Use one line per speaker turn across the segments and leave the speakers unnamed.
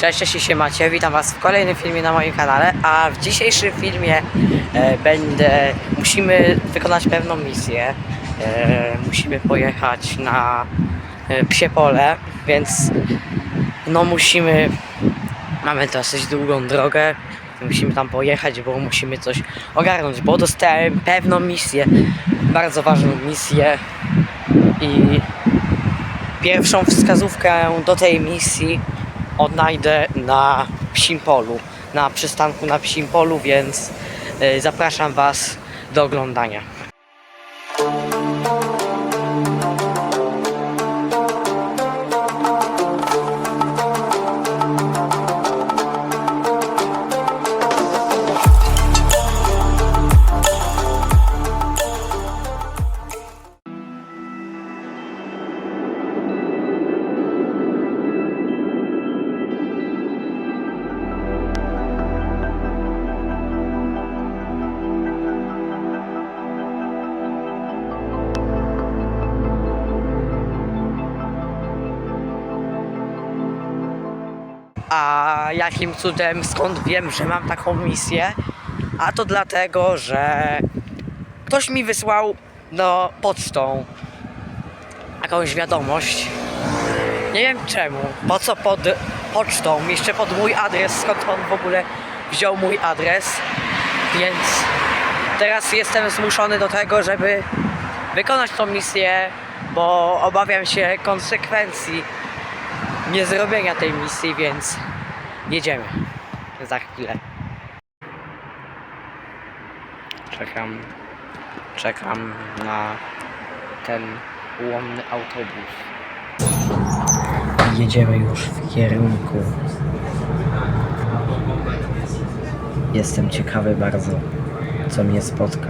Cześć, cześć, się macie, witam was w kolejnym filmie na moim kanale, a w dzisiejszym filmie e, będę, musimy wykonać pewną misję, e, musimy pojechać na e, psie pole, więc no musimy, mamy dosyć długą drogę, musimy tam pojechać, bo musimy coś ogarnąć, bo dostałem pewną misję, bardzo ważną misję i pierwszą wskazówkę do tej misji odnajdę na Psim Polu, na przystanku na Psim Polu, więc y, zapraszam Was do oglądania. A jakim cudem, skąd wiem, że mam taką misję? A to dlatego, że ktoś mi wysłał no, pocztą jakąś wiadomość. Nie wiem czemu, po co pod pocztą, jeszcze pod mój adres, skąd on w ogóle wziął mój adres. Więc teraz jestem zmuszony do tego, żeby wykonać tą misję, bo obawiam się konsekwencji nie zrobienia tej misji, więc jedziemy za chwilę. Czekam, czekam na ten ułomny autobus. Jedziemy już w kierunku. Jestem ciekawy bardzo, co mnie spotka.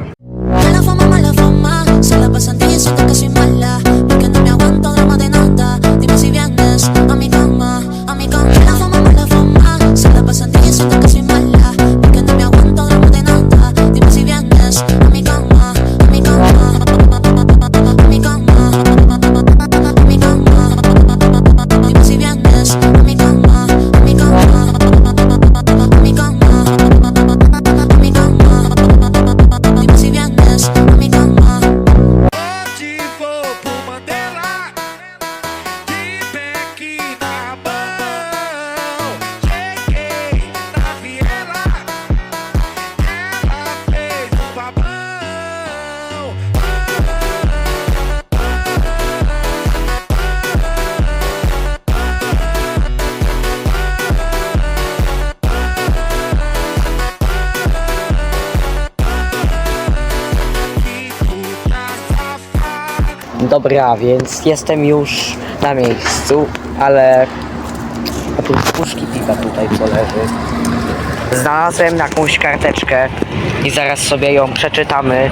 Dobra, więc jestem już na miejscu, ale oprócz puszki piwa tutaj co leży, znalazłem jakąś karteczkę i zaraz sobie ją przeczytamy,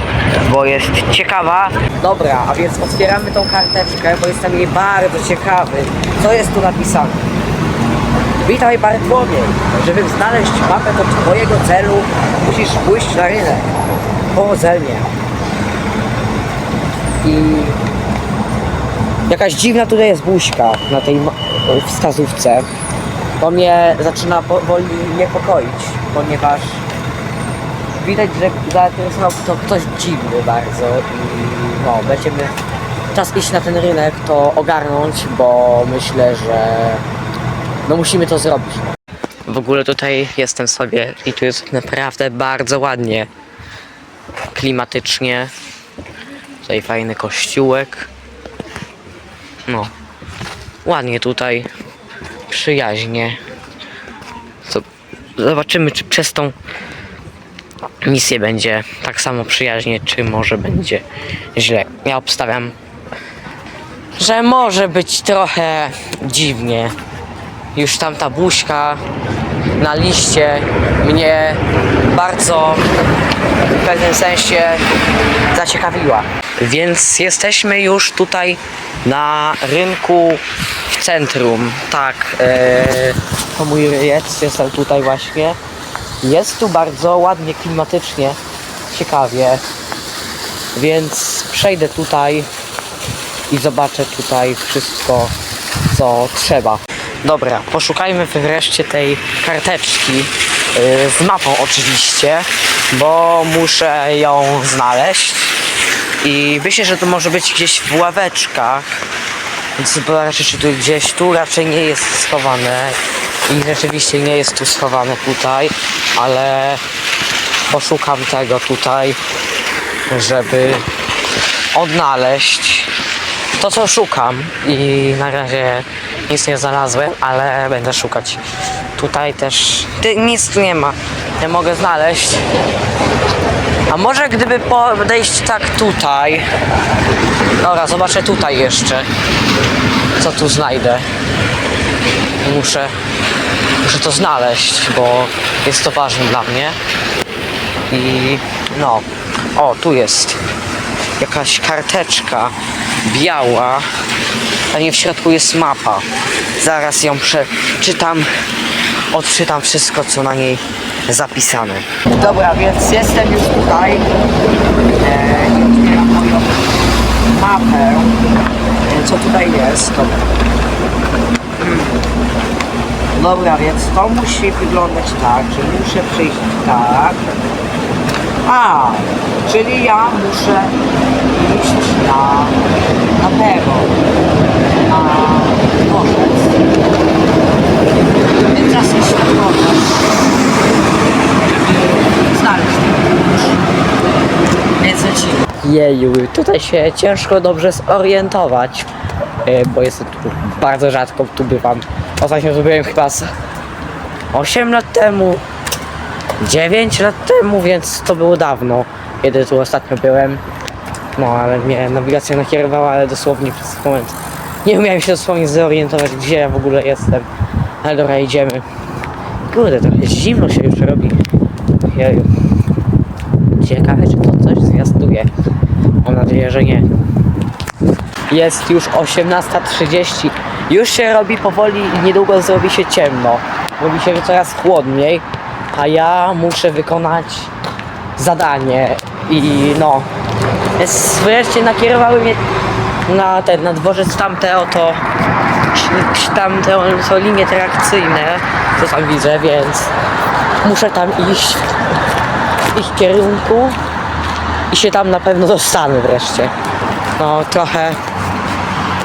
bo jest ciekawa. Dobra, a więc otwieramy tą karteczkę, bo jestem jej bardzo ciekawy. Co jest tu napisane? Witaj Bartłomiej. Żeby znaleźć mapę do twojego celu, musisz pójść na rynek. Powodzenia. I Jakaś dziwna tutaj jest buźka na tej wskazówce. To mnie zaczyna powoli niepokoić, ponieważ widać, że zainteresował to ktoś dziwny bardzo i no, będziemy czas iść na ten rynek, to ogarnąć, bo myślę, że no musimy to zrobić. W ogóle tutaj jestem sobie i tu jest naprawdę bardzo ładnie, klimatycznie. Tutaj fajny kościółek. No, ładnie tutaj, przyjaźnie. Zobaczymy, czy przez tą misję będzie tak samo przyjaźnie, czy może będzie źle. Ja obstawiam, że może być trochę dziwnie. Już tam ta buźka na liście mnie bardzo w pewnym sensie zaciekawiła. Więc jesteśmy już tutaj na rynku w centrum. Tak, e, to mój ryjec, jestem tutaj właśnie. Jest tu bardzo ładnie, klimatycznie, ciekawie. Więc przejdę tutaj i zobaczę tutaj wszystko, co trzeba. Dobra, poszukajmy wreszcie tej karteczki yy, z mapą oczywiście, bo muszę ją znaleźć. I myślę, że to może być gdzieś w ławeczkach. Więc zobaczę, czy tu gdzieś tu raczej nie jest schowane. I rzeczywiście nie jest tu schowane tutaj, ale poszukam tego tutaj, żeby odnaleźć to, co szukam. I na razie nic nie znalazłem, ale będę szukać. Tutaj też nic tu nie ma. Nie mogę znaleźć. A może gdyby podejść tak tutaj. Dobra, zobaczę tutaj jeszcze. Co tu znajdę. Muszę, muszę to znaleźć, bo jest to ważne dla mnie. I no, o, tu jest jakaś karteczka biała. A nie w środku jest mapa. Zaraz ją przeczytam, odczytam wszystko, co na niej zapisane. Dobra, więc jestem już tutaj. E, mapę. Co tutaj jest? Dobra. Dobra, więc to musi wyglądać tak, że muszę przyjść tak. A, czyli ja muszę iść na, na tego, na dworzec. Teraz iść na dworzec, żeby znaleźć ten Więc lecimy. Jeju, tutaj się ciężko dobrze zorientować, e, bo jestem tu bardzo rzadko tu bywam. Ostatnio tu byłem chyba z 8 lat temu, 9 lat temu, więc to było dawno, kiedy tu ostatnio byłem. No, ale mnie nawigacja nakierowała, ale dosłownie przez moment nie umiałem się dosłownie zorientować, gdzie ja w ogóle jestem. Ale dobra, idziemy. Kurde, trochę zimno się już robi. Jeju. Ciekawe, czy to coś zwiastuje. Mam nadzieję, że nie. Jest już 18.30. Już się robi powoli i niedługo zrobi się ciemno. Robi się coraz chłodniej, a ja muszę wykonać zadanie. I no, jest, wreszcie nakierowały mnie na ten, na dworzec tamte oto tamte oto linie trakcyjne, co tam widzę, więc muszę tam iść w ich kierunku i się tam na pewno dostanę wreszcie. No trochę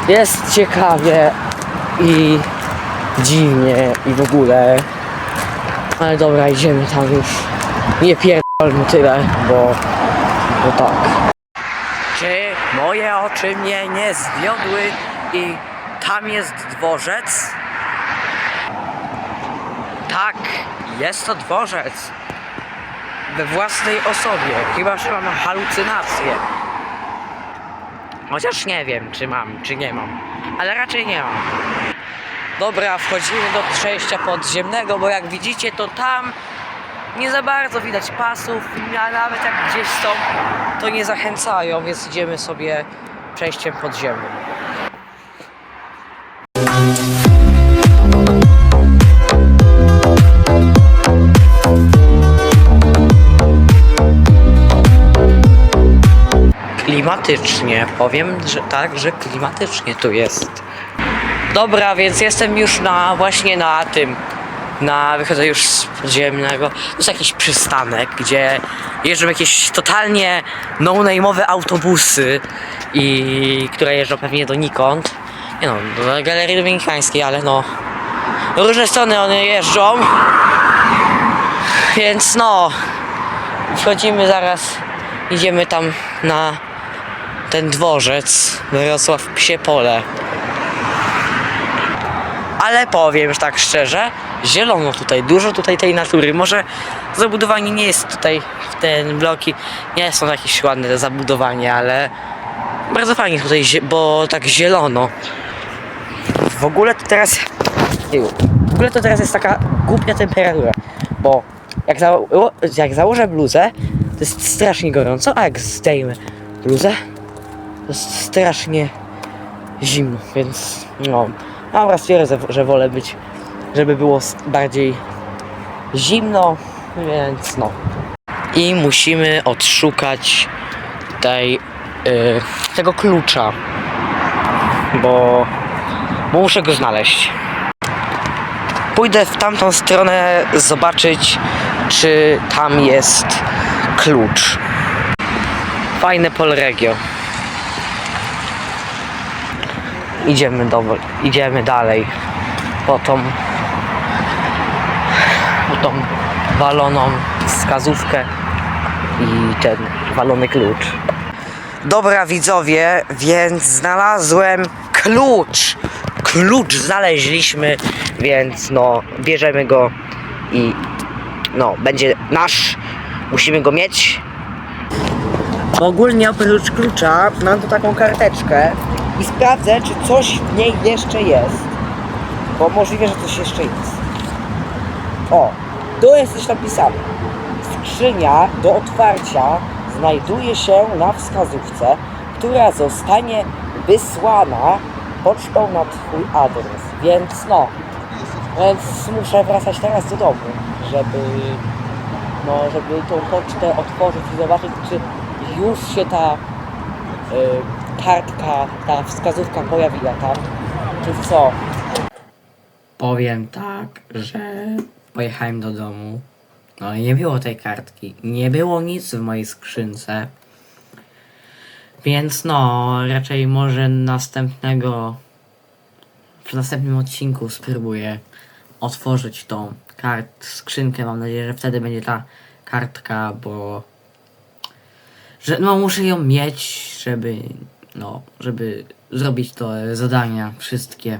jest ciekawie i dziwnie i w ogóle. Ale dobra, idziemy tam już. Nie pierdolmy tyle, bo, bo tak. Czy moje oczy mnie nie zwiodły i tam jest dworzec? Tak, jest to dworzec. We własnej osobie. Chyba, że mam halucynację. Chociaż nie wiem, czy mam, czy nie mam. Ale raczej nie mam. Dobra, wchodzimy do przejścia podziemnego, bo jak widzicie, to tam nie za bardzo widać pasów, a nawet jak gdzieś są, to nie zachęcają, więc idziemy sobie przejściem podziemnym. Klimatycznie, powiem, że tak, że klimatycznie tu jest. Dobra, więc jestem już na właśnie na tym. Na wychodzę już z podziemnego. To jest jakiś przystanek, gdzie jeżdżą jakieś totalnie no-name'owe autobusy i które jeżdżą pewnie donikąd. Nie no, do Galerii Dominikańskiej, ale no. Różne strony one jeżdżą. Więc no. Wchodzimy zaraz. Idziemy tam na ten dworzec. Wrocław Psie Pole. Ale powiem tak szczerze, zielono tutaj, dużo tutaj tej natury. Może zabudowanie nie jest tutaj w ten bloki, nie są jakieś ładne te zabudowania, ale bardzo fajnie tutaj, bo tak zielono. W ogóle to teraz, w ogóle to teraz jest taka głupia temperatura, bo jak, zało- jak założę bluzę, to jest strasznie gorąco, a jak zdejmę bluzę, jest strasznie zimno, więc no, dobra, stwierdzę, że wolę być, żeby było bardziej zimno, więc no. I musimy odszukać tej, y, tego klucza, bo, bo muszę go znaleźć. pójdę w tamtą stronę zobaczyć, czy tam jest klucz. Fajne Polregio. Idziemy, do, idziemy dalej po tą, po tą waloną wskazówkę i ten walony klucz. Dobra widzowie, więc znalazłem klucz. Klucz znaleźliśmy, więc no bierzemy go i no będzie nasz. Musimy go mieć. Ogólnie oprócz klucza mam tu taką karteczkę i sprawdzę czy coś w niej jeszcze jest. Bo możliwe, że coś jeszcze jest. O, tu jest coś napisane. Skrzynia do otwarcia znajduje się na wskazówce, która zostanie wysłana pocztą na Twój adres. Więc no, więc muszę wracać teraz do domu, żeby no, żeby tą pocztę otworzyć i zobaczyć, czy już się ta y, kartka, ta wskazówka pojawiła tam, czy co. Powiem tak, że pojechałem do domu. No i nie było tej kartki. Nie było nic w mojej skrzynce. Więc no, raczej może następnego. W następnym odcinku spróbuję otworzyć tą kart, skrzynkę. Mam nadzieję, że wtedy będzie ta kartka, bo. Że no muszę ją mieć, żeby. No, żeby zrobić te zadania wszystkie.